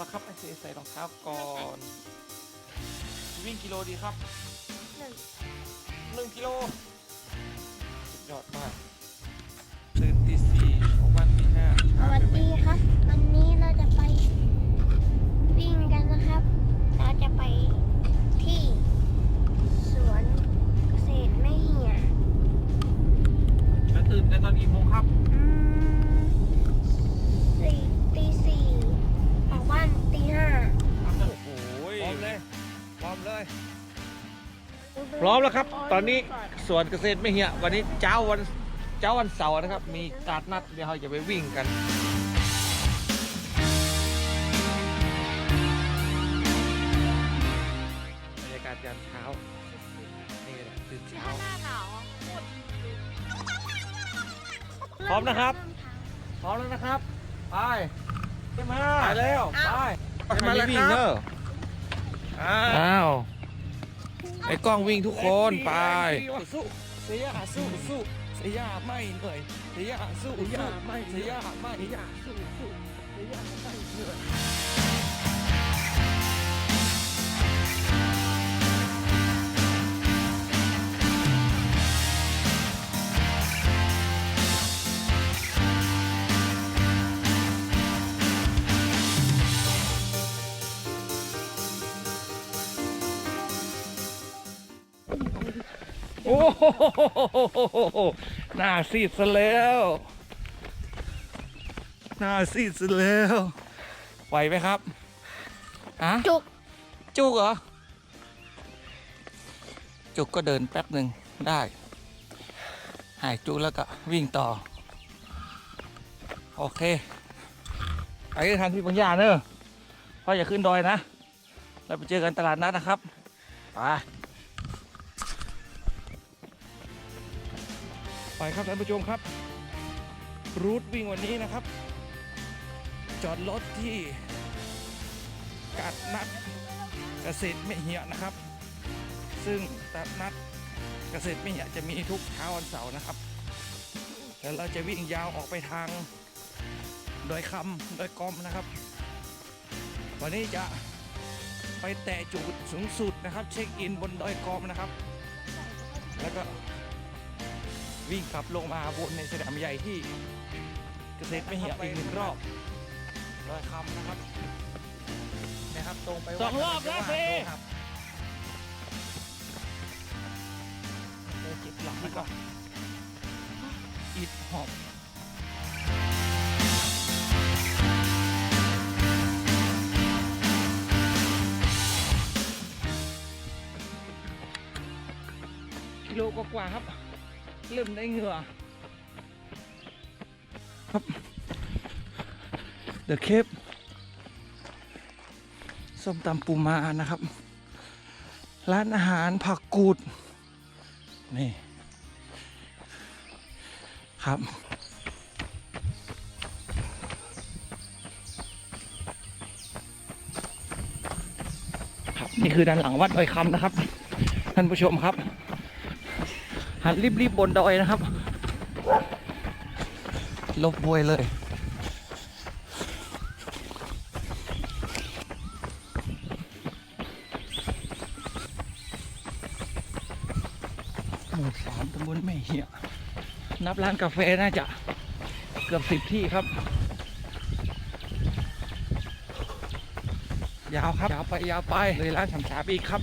แล้วครับไอเซใส่รองเท้าก่อน วิ่งกิโลดีครับหนึ่งหนึ่งกิโลสุดยอดมากตื่นตีสี่ออกวันตีห้าสวัสดีครับ วันนี้ อนนี้สวนเกษตรไม่เหี่ยวันนี้เจ้าวันเจ้าวันเสาร์นะครับ มีการนัดเดี๋ยวเราจะไปวิ่งกันบรรยากาศยามเช้านี่แหละตื่นเช้าหน้าหนาวพร้อมนะครับ พร้อมแล้วนะครับ ไปขึ้นมาไปแล้วไปไปมาแล้วครับอ้าว ไอ้กล้องวิ่งทุกคนไป สู้เสียสู้สู้เสียไม่เหนื่อยเสียสู้เสียไม่เสียไม่เสียสู้สู้เสียไม่เหนื่อย หหน้าซีดซะแล้วหน้าซีดซะแล้วไหวไหมครับอะจุก จุกเหรอ จุกก็เดินแป๊บหนึ่งได้ หายจุกแล้วก็วิ่งต่อ โอเค ไปทางที่ปัญญาเนอะพ่ออย่าขึ้นดอยนะ เราไปเจอกันตลาดนัดนะครับ ไป ไปครับท่านผู้ชมครับ รูทวิ่งวันนี้นะครับ จอดรถที่กาดนัดเกษตรไม่เหี่ยนะครับ ซึ่งตลาดนัดเกษตรไม่เหี่ยจะมีทุกเช้าวันเสาร์นะครับแล้วเราจะวิ่งยาวออกไปทางดอยคำดอยกอมนะครับ วันนี้จะไปแตะจุดสูงสุดนะครับ เช็คอินบนดอยกอมนะครับ แล้วก็ วิ่งกลับลงมาบนในสนามใหญ่ที่เกษตรไม่เหี่ยอีกหนึ่งรอบดอยคำนะครับนะครับตรงไปสองรอบแล้วสิครับเจอจิบหลังแล้วก็อิดหอบกิโลกว่าๆครับ เริ่มได้เหงื่อครับเดอะเคปส้มตำปูมานะครับ ร้านอาหารผักกูด นี่ ครับ ครับ นี่คือด้านหลังวัดดอยคำนะครับ ท่านผู้ชมครับ หันรีบๆบนดอยนะครับ ลบบวยเลย หมู่สามตำบลแม่เหี่ยนับร้านกาแฟน่าจะเกือบสิบที่ครับ ยาวครับ ยาวไปยาวไปเลยร้านสามสามอีกครับ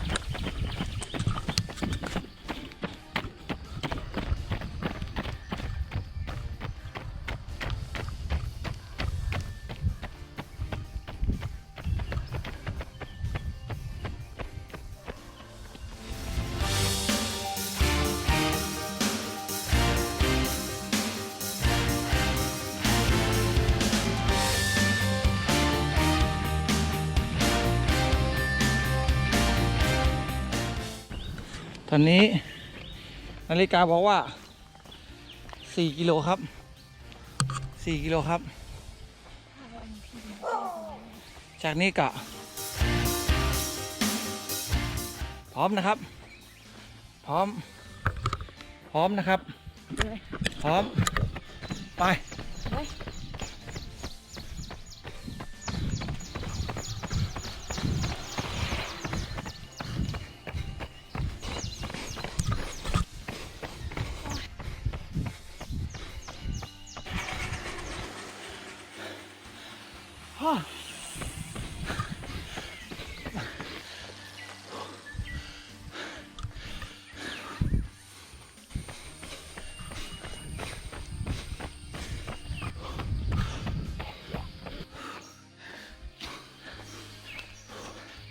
อนนี้ นาฬิกาบอกว่า 4 กิโลครับ 4 กิโลครับ จากนี้กะพร้อมนะครับ พร้อม พร้อมนะครับ พร้อม ไป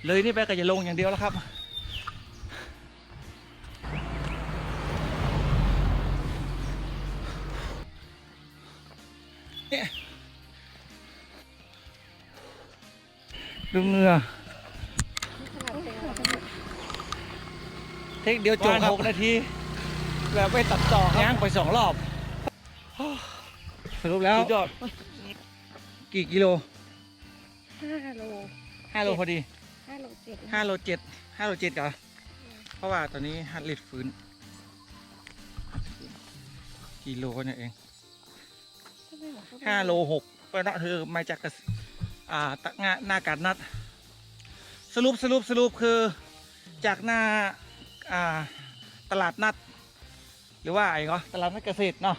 เลยนี่ไปก็จะลงอย่างเดียวแล้วครับเนี่ยดูเหงือเทคเดียวจบหกนาทีแบบไปตัดต่อครับย่างไปสองรอบสรุปแล้วสุดยอดกี่กิโลห้าโลห้าโลพอดี ห้าโลเจ็ดห้าโลเจ็ดห้าโลเจ็ดเหรอ เพราะว่าตอนนี้ฮัตลิตฟื้นกิโลเนี่ยเองห้าโลหกเพราะเธอมาจากกระสอ่าตะงาหน้าการนัด สรุปสรุปสรุปคือจากหน้าอ่าตลาดนัด หรือว่าไอ้ก็ตลาดนัดเกษตรเนาะ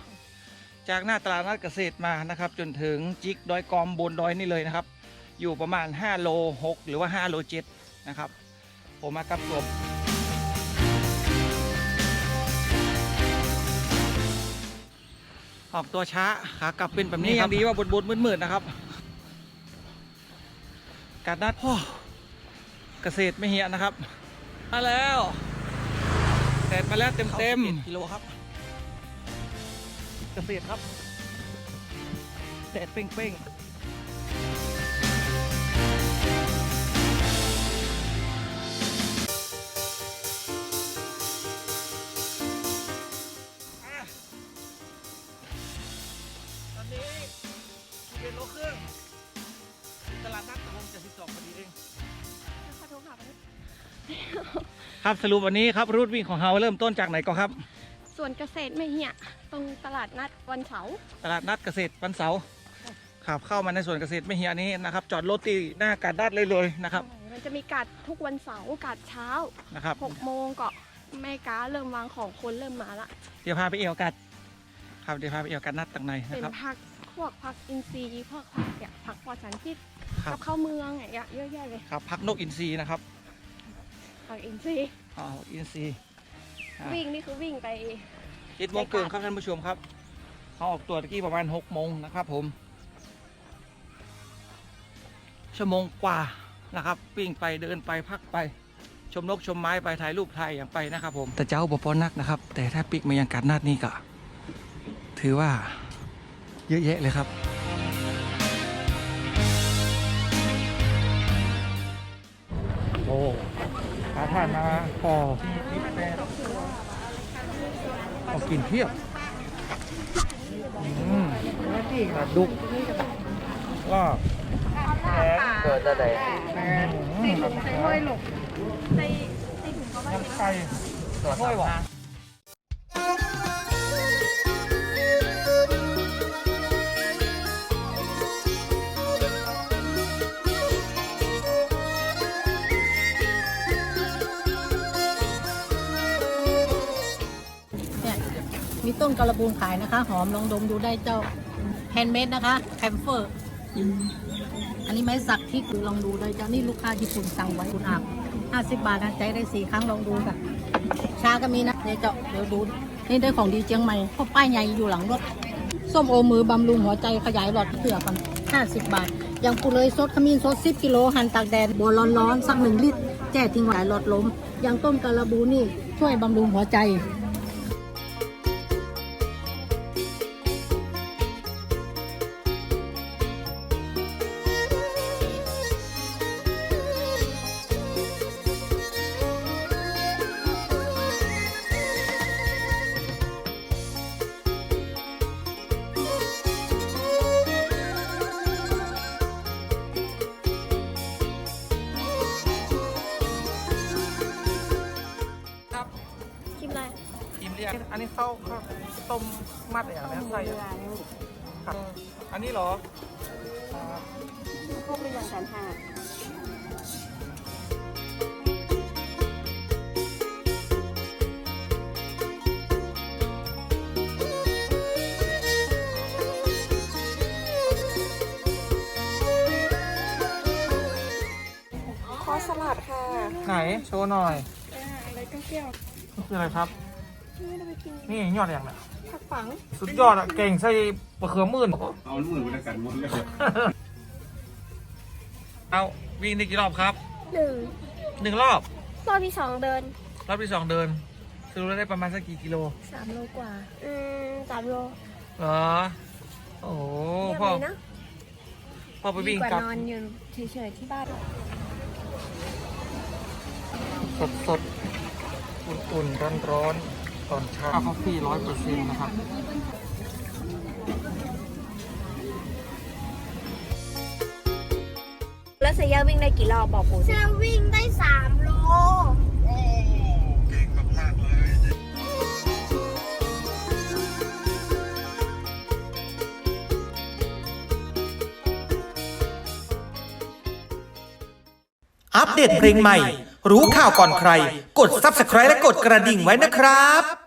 จากหน้าตลาดนัดเกษตรมานะครับ จนถึงจิกดอยกอมบนดอยนี่เลยนะครับ อยู่ประมาณ 5 โล 6 หรือว่า 5 โล7นะครับ ผมมากับตัวออกตัวช้าขากลับเป็นแบบนี้ยังดีว่าบนบนมืดๆนะครับการนัดพ่อเกษตรไม่เหียนะครับมาแล้วแดดมาแล้วเต็มเต็มกิโลครับ เกษตรครับแดดเป้งๆ ครับสรุปวันนี้ครับรูทวิ่งของเราเริ่มต้นจากไหนก่อนครับ ส่วนเกษตรไม่เหี่ยตรงตลาดนัดวันเสาร์ตลาดนัดเกษตรวันเสาร์ครับเข้ามาในส่วนเกษตรไม่เฮียนี้นะครับ จอดรถที่หน้าการดัดเลยเลยนะครับ มันจะมีการดทุกวันเสาร์การดเช้านะครับ6โมงก็แม่ก้าเริ่มวางของคนเริ่มมาละเดี๋ยวพาไปเอวกัดครับเดี๋ยวพาไปเอวกัดนัดต่างในนะเป็นครับ ผักพวกผักอินทรีย์พวกผักเนี่ยผักปลอดสารพิษครับ กับข้าวเมืองอย่างเงี้ยเยอะแยะเลย ครับพักนกอินทรีนะครับ ผักอินทรีย์อ๋ออินทรีอ่าวิ่งนี่คือวิ่งไปเจ็ดโมงเกินครับท่านผู้ชมครับเขาออกตัวตะกี้ประมาณหกโมงนะครับ ผม ชั่วโมงกว่านะครับปิ้งไปเดินไปพักไป ชมนกชมไม้ไปถ่ายรูปถ่ายอย่างไปนะครับ ผมแต่เจ้าบอปอนักนะครับ แต่ถ้าปิกมายังกัดนัดนี่ก็ถือว่าเยอะแยะเลยครับ โอ้ หาทานมาพอเอากินเพียบอืมปลาดุกลาบแหนเกิดอะไรแหนใส่ห้อยหลกใส่ใส่ถุงเขาไว้ไก่ห้อยหวา ต้นกระบูนขายนะคะ หอมลองดมดูได้เจ้าแฮนด์เมดนะคะแคมเฟอร์อันนี้ไม้สักที่ลองดูได้เจ้านี่ลูกค้าญี่ปุ่นสั่งไว้คุณอาบห้าสิบบาทนะใจได้สี่ครั้งลองดูค่ะชาก็มีนะเนี่ยเจ้าเดี๋ยวดูนี่ได้ของดีเจียงใหม่เพราป้ายใหญ่อยู่หลังรถส้มโอมือบำรุงหัวใจขยายหลอดเผือกันห้าสิบบาทอย่างปูเลยสดขมิ้นสดสิบกิโลหั่นตากแดดบัวร้อนๆสักหนึ่งลิตรแจ้ทิ้งไว้หลอดลมอย่างต้นกระบูนี่ช่วยบำรุงหัวใจ ข้าเข้าต้มมัดอย่างนี้ใส่อะครับอันนี้เหรอครับพวกเรือแสนห้าสลัดค่ะ ไหนโชว์หน่อยอะไรก็เกี่ยวนี่คืออะไรครับ ไม่ได้ไปกินนี่ยอดอย่างน่ะผักฝังสุดยอดอะเก่งใส่มะเขือมื่นเอาลูกมือมากันหมดเลยเอาวิ่งได้กี่รอบครับหนึ่งหนึ่งรอบรอบที่สองเดิน รอบที่สองเดินสรุปแล้วได้ประมาณสักกี่กิโลสามโลกว่า อืมสามโลเหรอโอ้โหเยี่ยมพ่อเลยนะพ่อไปดีวิ่งกว่ากลับนอนอยู่เฉยๆที่บ้านสดสดๆอุ่นๆ ร้อนร้อนๆ ตอนเช้าคาเฟ่ร้อยเปอร์เซ็นต์นะครับแล้วเซย่าวิ่งได้กี่รอบบอกปูจะวิ่งได้สามโลอัปเดตเพลงใหม่ รู้ข่าวก่อนใคร กด Subscribe และกดกระดิ่งไว้นะครับ